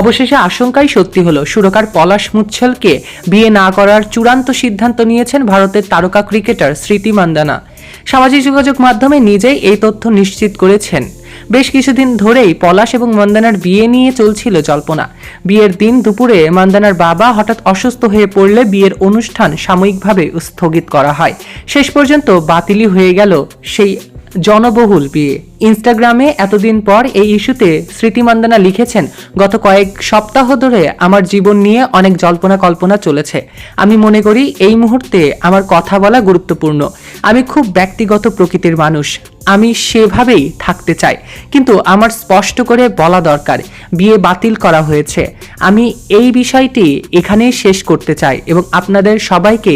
অবশেষে আশঙ্কাই সত্যি হলো, সুরকার পলাশ মুচ্ছলকে বিয়ে না করার চূড়ান্ত সিদ্ধান্ত নিয়েছেন ভারতের তারকা ক্রিকেটার স্মৃতি মান্দানা। সামাজিক যোগাযোগ মাধ্যমে নিজেই এই তথ্য নিশ্চিত করেছেন। বেশ কিছুদিন ধরেই পলাশ এবং মন্দানার বিয়ে নিয়ে চলছিল জল্পনা। বিয়ের দিন দুপুরে মন্দানার বাবা হঠাৎ অসুস্থ হয়ে পড়লে বিয়ের অনুষ্ঠান সাময়িকভাবে স্থগিত করা হয়। শেষ পর্যন্ত বাতিলই হয়ে গেল সেই জনবহুল বিয়ে। ইনস্টাগ্রামে এতদিন পর এই ইস্যুতে স্মৃতি মান্দানা লিখেছেন, গত কয়েক সপ্তাহ ধরে আমার জীবন নিয়ে অনেক জল্পনা কল্পনা চলেছে। আমি মনে করি এই মুহূর্তে আমার কথা বলা গুরুত্বপূর্ণ। আমি খুব ব্যক্তিগত প্রকৃতির মানুষ। আমি সেভাবেই থাকতে চাই। কিন্তু আমার স্পষ্ট করে বলা দরকার, বিয়ে বাতিল করা হয়েছে। আমি এই বিষয়টি এখানেই শেষ করতে চাই এবং আপনাদের সবাইকে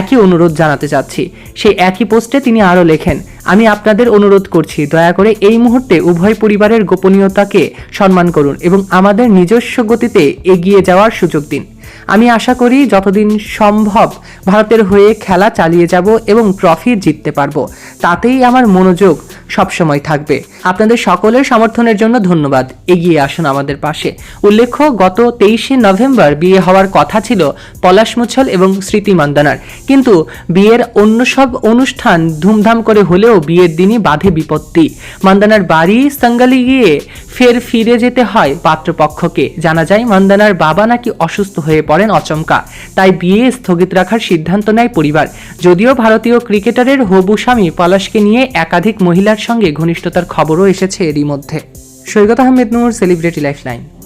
একই অনুরোধ জানাতে চাচ্ছি। সেই একই পোস্টে তিনি আরও লেখেন, আমি আপনাদের অনুরোধ করছি, দয়া করে এই মুহূর্তে উভয় পরিবারের গোপনীয়তাকে সম্মান করুন এবং আমাদের নিজস্ব গতিতে এগিয়ে যাওয়ার সুযোগ দিন। আমি আশা করি যতদিন সম্ভব ভারতের হয়ে খেলা চালিয়ে যাব এবং ট্রফি জিততে পারব। তাতেই আমার মনোযোগ সবসময় থাকবে। আপনাদের সকলের সমর্থনের জন্য ধন্যবাদ। এগিয়ে আসুন আমাদের পাশে। উল্লেখ্য, গত তেইশে নভেম্বর বিয়ে হওয়ার কথা ছিল পলাশ মুছল এবং স্মৃতি মান্দানার। কিন্তু বিয়ের অন্য সব অনুষ্ঠান ধুমধাম করে হলেও বিয়ের দিনই বাধে বিপত্তি। মান্দানার বাড়ি সাঙ্গালি গিয়ে ফের ফিরে যেতে হয় পাত্রপক্ষকে। জানা যায়, মন্দানার বাবা নাকি অসুস্থ হয়ে পড়েন অচমকা। তাই বিয়ে স্থগিত রাখার সিদ্ধান্ত নেয় পরিবার। যদিও ভারতীয় ক্রিকেটারের হবু স্বামী পলাশকে নিয়ে একাধিক মহিলার সঙ্গে ঘনিষ্ঠতার খবরও এসেছে এরই মধ্যে। Saikat Ahmed Noor, celebrity life line